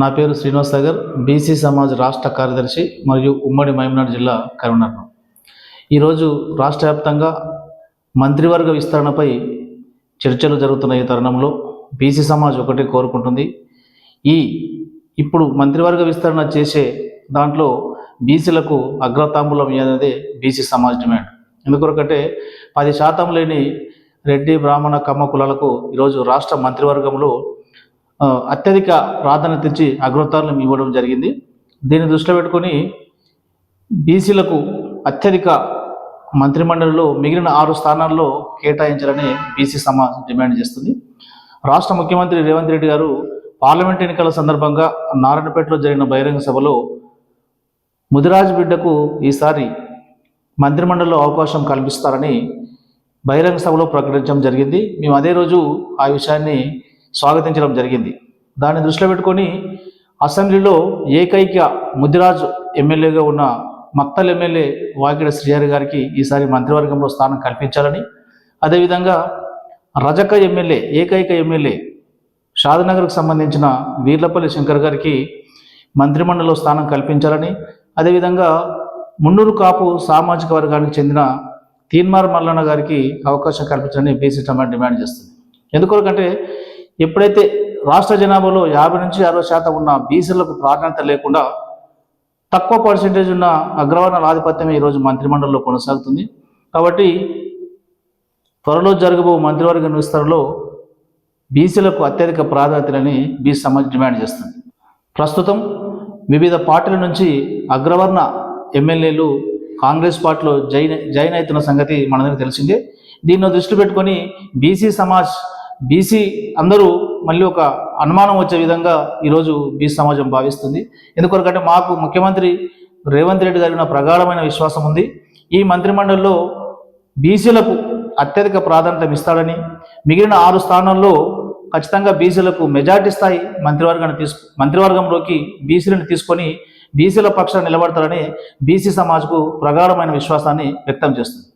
నా పేరు శ్రీనివాస్ సాగర్ బీసీ సమాజ్ రాష్ట్ర కార్యదర్శి మరియు ఉమ్మడి మహబూబ్నగర్ జిల్లా కరీంనగర్ ఈరోజు రాష్ట్ర వ్యాప్తంగా మంత్రివర్గ విస్తరణపై చర్చలు జరుగుతున్న ఈ తరుణంలో బీసీ సమాజ్ ఒకటి కోరుకుంటుంది. ఈ ఇప్పుడు మంత్రివర్గ విస్తరణ చేసే దాంట్లో బీసీలకు అగ్రతాంబూలం అనేది బీసీ సమాజ్ డిమాండ్. ఎందుకొరకంటే పది శాతం లేని రెడ్డి బ్రాహ్మణ కమ్మ కులాలకు ఈరోజు రాష్ట్ర మంత్రివర్గంలో అత్యధిక ప్రాధాన్యత ఇచ్చి అగ్రతారం ఇవ్వడం జరిగింది. దీన్ని దృష్టిలో పెట్టుకొని బీసీలకు అత్యధిక మంత్రిమండలిలో మిగిలిన ఆరు స్థానాల్లో కేటాయించాలని బీసీ సమాజ్ డిమాండ్ చేస్తుంది. రాష్ట్ర ముఖ్యమంత్రి రేవంత్ రెడ్డి గారు పార్లమెంట్ ఎన్నికల సందర్భంగా నారాయణపేటలో జరిగిన బహిరంగ సభలో ముదిరాజు బిడ్డకు ఈసారి మంత్రిమండలిలో అవకాశం కల్పిస్తారని బహిరంగ సభలో ప్రకటించడం జరిగింది. మేము అదే రోజు ఆ విషయాన్ని స్వాగతించడం జరిగింది. దాన్ని దృష్టిలో పెట్టుకొని అసెంబ్లీలో ఏకైక ముదిరాజు ఎమ్మెల్యేగా ఉన్న మత్తల్ ఎమ్మెల్యే వాకిడ శ్రీహరి గారికి ఈసారి మంత్రివర్గంలో స్థానం కల్పించాలని అదేవిధంగా రజక ఎమ్మెల్యే ఏకైక ఎమ్మెల్యే షాద్నగర్కు సంబంధించిన వీర్లపల్లి శంకర్ గారికి మంత్రిమండలిలో స్థానం కల్పించాలని అదేవిధంగా మున్నూరు కాపు సామాజిక వర్గానికి చెందిన తీన్మార్ మల్లన్న గారికి అవకాశం కల్పించాలని బీసీ సమాజ్ డిమాండ్ చేస్తుంది. ఎందుకొరకంటే ఎప్పుడైతే రాష్ట్ర జనాభాలో యాభై నుంచి అరవై శాతం ఉన్న బీసీలకు ప్రాధాన్యత లేకుండా తక్కువ పర్సెంటేజ్ ఉన్న అగ్రవర్ణాల ఆధిపత్యమే ఈరోజు మంత్రిమండలిలో కొనసాగుతుంది. కాబట్టి త్వరలో జరగబో మంత్రివర్గ విస్తరణలో బీసీలకు అత్యధిక ప్రాధాన్యతలని బీసీ సమాజ్ డిమాండ్ చేస్తుంది. ప్రస్తుతం వివిధ పార్టీల నుంచి అగ్రవర్ణ ఎమ్మెల్యేలు కాంగ్రెస్ పార్టీలో జైన్ జైన్ అవుతున్న సంగతి మనందరికీ తెలిసిందే. దీన్ని దృష్టి పెట్టుకొని బీసీ సమాజ్ బీసీ అందరూ మళ్ళీ ఒక అనుమానం వచ్చే విధంగా ఈరోజు బీసీ సమాజం భావిస్తుంది. ఎందుకొరకంటే మాకు ముఖ్యమంత్రి రేవంత్ రెడ్డి గారి ప్రగాఢమైన విశ్వాసం ఉంది. ఈ మంత్రిమండలిలో బీసీలకు అత్యధిక ప్రాధాన్యత ఇస్తాడని మిగిలిన ఆరు స్థానాల్లో ఖచ్చితంగా బీసీలకు మెజార్టీ స్థాయి మంత్రివర్గాన్ని తీసు మంత్రివర్గంలోకి బీసీలను తీసుకొని బీసీల పక్షాన్ని నిలబడతారని బీసీ సమాజ్కు ప్రగాఢమైన విశ్వాసాన్ని వ్యక్తం చేస్తుంది.